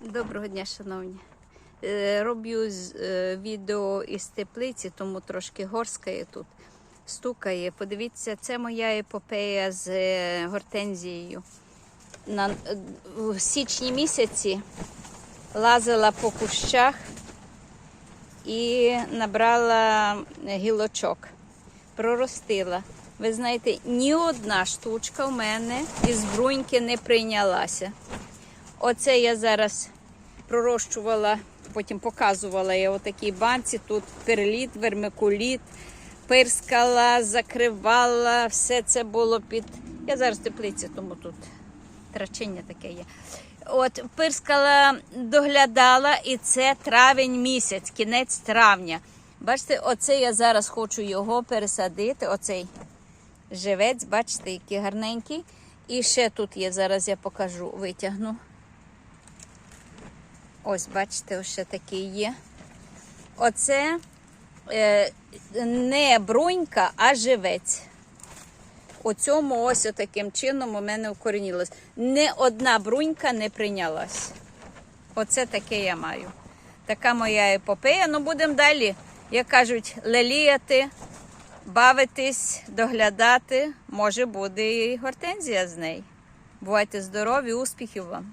Доброго дня, шановні. Е, Роблю е, відео із теплиці, тому трошки горскає тут. Стукає. Подивіться, це моя епопея з е, гортензією. На, в січні місяці лазила по кущах і набрала гілочок. Проростила. Ви знаєте, ні одна штучка в мене із бруньки не прийнялася. Оце я зараз пророщувала, потім показувала я у такій банці. Тут перліт, вермикуліт, пирскала, закривала, все це було під. Я зараз в теплиці, тому тут трачення таке є. От пирскала, доглядала, і це травень місяць, кінець травня. Бачите, оце я зараз хочу його пересадити. Оцей живець, бачите, який гарненький. І ще тут є, зараз я покажу, витягну. Ось, бачите, ще такий є. Оце е, не брунька, а живець. У цьому ось таким чином у мене вкорінілось. Не одна брунька не прийнялась. Оце таке я маю. Така моя епопея. Ну, будемо далі, як кажуть, леліяти, бавитись, доглядати. Може, буде і гортензія з неї. Бувайте здорові, успіхів вам!